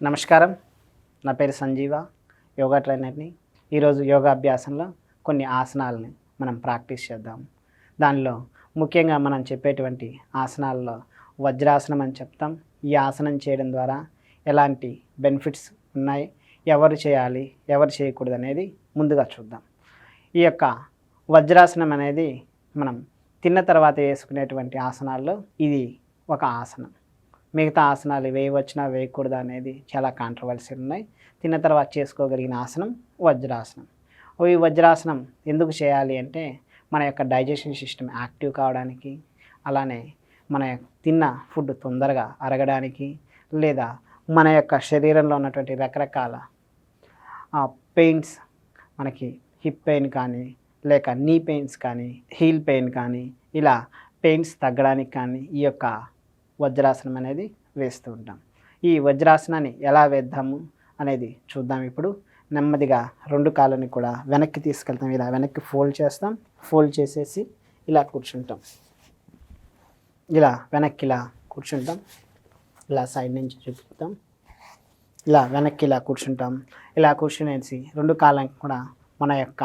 నమస్కారం. నా పేరు సంజీవ యోగా ట్రైనర్ని. ఈరోజు యోగా అభ్యాసంలో కొన్ని ఆసనాలని మనం ప్రాక్టీస్ చేద్దాం. దానిలో ముఖ్యంగా మనం చెప్పేటువంటి ఆసనాల్లో వజ్రాసనం అని చెప్తాం. ఈ ఆసనం చేయడం ద్వారా ఎలాంటి బెనిఫిట్స్ ఉన్నాయి? ఎవరు చేయాలి? ఎవరు చేయకూడదు అనేది ముందుగా చూద్దాం. ఈ యొక్క వజ్రాసనం అనేది మనం తిన్న తర్వాత వేసుకునేటువంటి ఆసనాల్లో ఇది ఒక ఆసనం. మిగతా ఆసనాలు వేయవచ్చునా వేయకూడదా అనేది చాలా కాంట్రవర్సీలు ఉన్నాయి. తిన్న తర్వాత చేసుకోగలిగిన ఆసనం వజ్రాసనం. ఈ వజ్రాసనం ఎందుకు చేయాలి అంటే మన యొక్క డైజెషన్ సిస్టమ్ యాక్టివ్ కావడానికి అలానే మన తిన్న ఫుడ్ తొందరగా అరగడానికి లేదా మన యొక్క శరీరంలో ఉన్నటువంటి రకరకాల పెయిన్స్ మనకి హిప్ పెయిన్ కానీ లేక నీ పెయిన్స్ కానీ హీల్ పెయిన్ కానీ ఇలా పెయిన్స్ తగ్గడానికి కానీ ఈ యొక్క వజ్రాసనం అనేది వేస్తూ ఉంటాం. ఈ వజ్రాసనాన్ని ఎలా వేద్దాము అనేది చూద్దాం ఇప్పుడు. నెమ్మదిగా రెండు కాళ్ళని కూడా వెనక్కి తీసుకెళ్తాం. ఇలా వెనక్కి ఫోల్డ్ చేస్తాం. ఫోల్డ్ చేసేసి ఇలా కూర్చుంటాం. ఇలా వెనక్కి ఇలా కూర్చుంటాం. ఇలా సైడ్ నుంచి చూపిస్తాం. ఇలా వెనక్కి ఇలా కూర్చుంటాం. ఇలా కూర్చునేసి రెండు కాళ్ళని కూడా మన యొక్క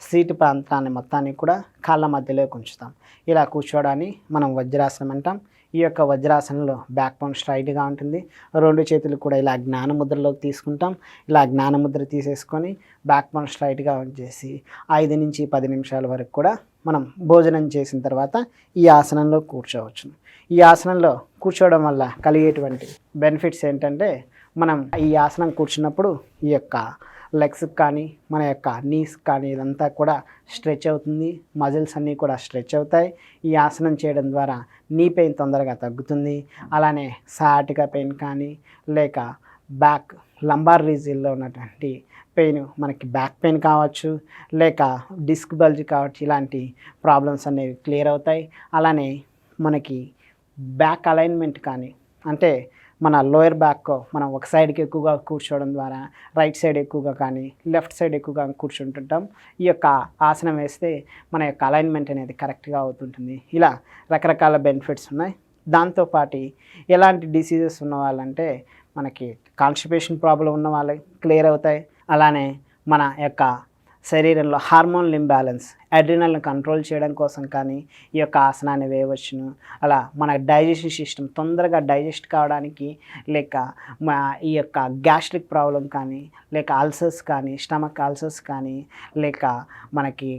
సీటు ప్రాంతాన్ని మొత్తాన్ని కూడా కాళ్ళ మధ్యలో ఉంచుతాం. ఇలా కూర్చోవడాన్ని మనం వజ్రాసనం అంటాం. ఈ యొక్క వజ్రాసనంలో బ్యాక్ బోన్ స్ట్రైట్గా ఉంటుంది. రెండు చేతులు కూడా ఇలా జ్ఞానముద్రలోకి తీసుకుంటాం. ఇలా జ్ఞానముద్ర తీసేసుకొని బ్యాక్ బోన్ స్ట్రైట్గా ఉంచేసి ఐదు నుంచి పది నిమిషాల వరకు కూడా మనం భోజనం చేసిన తర్వాత ఈ ఆసనంలో కూర్చోవచ్చు. ఈ ఆసనంలో కూర్చోవడం వల్ల కలిగేటువంటి బెనిఫిట్స్ ఏంటంటే మనం ఈ ఆసనం కూర్చున్నప్పుడు ఈ యొక్క లెగ్స్ కానీ మన యొక్క నీస్ కానీ ఇదంతా కూడా స్ట్రెచ్ అవుతుంది. మజిల్స్ అన్నీ కూడా స్ట్రెచ్ అవుతాయి. ఈ ఆసనం చేయడం ద్వారా నీ పెయిన్ తొందరగా తగ్గుతుంది. అలానే సాటిక పెయిన్ కానీ లేక బ్యాక్ లంబార్ రీజిల్లో ఉన్నటువంటి పెయిన్ మనకి బ్యాక్ పెయిన్ కావచ్చు లేక డిస్క్ బల్జ్ కావచ్చు ఇలాంటి ప్రాబ్లమ్స్ అనేవి క్లియర్ అవుతాయి. అలానే మనకి బ్యాక్ అలైన్మెంట్ కానీ అంటే మన లోయర్ బ్యాక్ మనం ఒక సైడ్కి ఎక్కువగా కూర్చోవడం ద్వారా రైట్ సైడ్ ఎక్కువగా కానీ లెఫ్ట్ సైడ్ ఎక్కువగా కూర్చుంటుంటాం. ఈ యొక్క ఆసనం వేస్తే మన యొక్క అలైన్మెంట్ అనేది కరెక్ట్గా అవుతుంటుంది. ఇలా రకరకాల బెనిఫిట్స్ ఉన్నాయి. దాంతోపాటు ఎలాంటి డిసీజెస్ ఉన్న వాళ్ళంటే మనకి కాన్స్టిపేషన్ ప్రాబ్లం ఉన్న వాళ్ళకి క్లియర్ అవుతాయి. అలానే మన యొక్క శరీరంలో హార్మోన్ ఇంబ్యాలెన్స్ అడ్రినల్ని కంట్రోల్ చేయడం కోసం కానీ ఈ యొక్క ఆసనాన్ని వేయవచ్చును. అలా మన డైజెషన్ సిస్టమ్ తొందరగా డైజెస్ట్ కావడానికి లేక మా ఈ యొక్క గ్యాస్ట్రిక్ ప్రాబ్లం కానీ లేక అల్సర్స్ కానీ స్టమక్ అల్సర్స్ కానీ లేక మనకి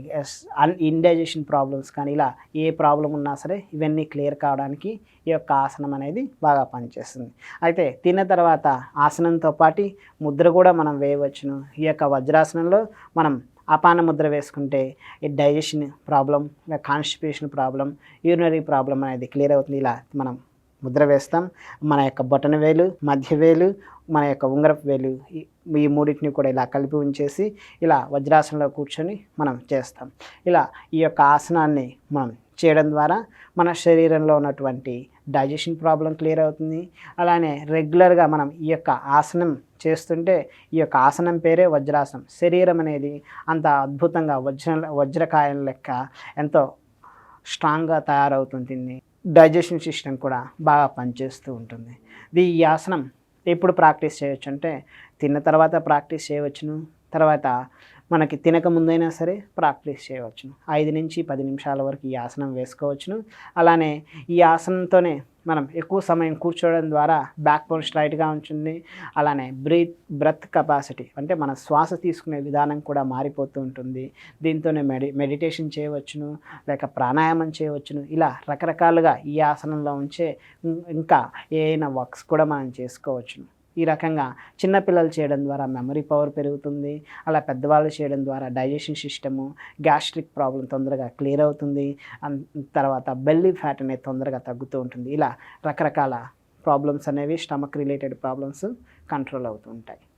అన్ ఇండైజెషన్ ప్రాబ్లమ్స్ కానీ ఇలా ఏ ప్రాబ్లం ఉన్నా సరే ఇవన్నీ క్లియర్ కావడానికి ఈ యొక్క ఆసనం అనేది బాగా పనిచేస్తుంది. అయితే తిన్న తర్వాత ఆసనంతో పాటు ముద్ర కూడా మనం వేయవచ్చును. ఈ యొక్క వజ్రాసనంలో మనం అపాన ముద్ర వేసుకుంటే ఈ digestion problem constipation problem urinary problem అనేది క్లియర్ అవుతుంది. ఇలా మనం ముద్ర వేస్తాం. మన యొక్క బొటన వేలు మధ్య వేలు మన యొక్క ఉంగరపు వేలు ఈ- ఈ మూడింటిని కూడా ఇలా కలిపి ఉంచేసి ఇలా వజ్రాసనంలో కూర్చొని మనం చేస్తాం. ఇలా ఈ యొక్క ఆసనాన్ని మనం చేయడం ద్వారా మన శరీరంలో ఉన్నటువంటి డైజెషన్ ప్రాబ్లం క్లియర్ అవుతుంది. అలానే రెగ్యులర్గా మనం ఈ యొక్క ఆసనం చేస్తుంటే ఈ యొక్క ఆసనం పేరే వజ్రాసనం. శరీరం అనేది అంత అద్భుతంగా వజ్ర వజ్రకాయం లెక్క ఎంతో స్ట్రాంగ్గా తయారవుతుంటుంది డైజెషన్ సిస్టమ్ కూడా బాగా పనిచేస్తూ ఉంటుంది. ఇది ఈ ఆసనం ఎప్పుడు ప్రాక్టీస్ చేయొచ్చు అంటే తిన్న తర్వాత ప్రాక్టీస్ చేయవచ్చును. తర్వాత మనకి తినక ముందైనా సరే ప్రాక్టీస్ చేయవచ్చును. ఐదు నుంచి పది నిమిషాల వరకు ఈ ఆసనం వేసుకోవచ్చును. అలానే ఈ ఆసనంతోనే మనం ఎక్కువ సమయం కూర్చోవడం ద్వారా బ్యాక్ బోన్ స్ట్రైట్గా ఉంటుంది. అలానే బ్రీత్ బ్రెత్ కెపాసిటీ అంటే మన శ్వాస తీసుకునే విధానం కూడా మారిపోతూ ఉంటుంది. దీంతోనే మెడి మెడిటేషన్ చేయవచ్చును లేక ప్రాణాయామం చేయవచ్చును. ఇలా రకరకాలుగా ఈ ఆసనంలో ఉంచే ఇంకా ఏదైనా వర్క్స్ కూడా మనం చేసుకోవచ్చును. ఈ రకంగా చిన్నపిల్లలు చేయడం ద్వారా మెమరీ పవర్ పెరుగుతుంది. అలా పెద్దవాళ్ళు చేయడం ద్వారా డైజెషన్ సిస్టము గ్యాస్ట్రిక్ ప్రాబ్లం తొందరగా క్లియర్ అవుతుంది. తర్వాత బెల్లీ ఫ్యాట్ అనేది తొందరగా తగ్గుతూ ఉంటుంది. ఇలా రకరకాల ప్రాబ్లమ్స్ అనేవి స్టమక్ రిలేటెడ్ ప్రాబ్లమ్స్ కంట్రోల్ అవుతూ ఉంటాయి.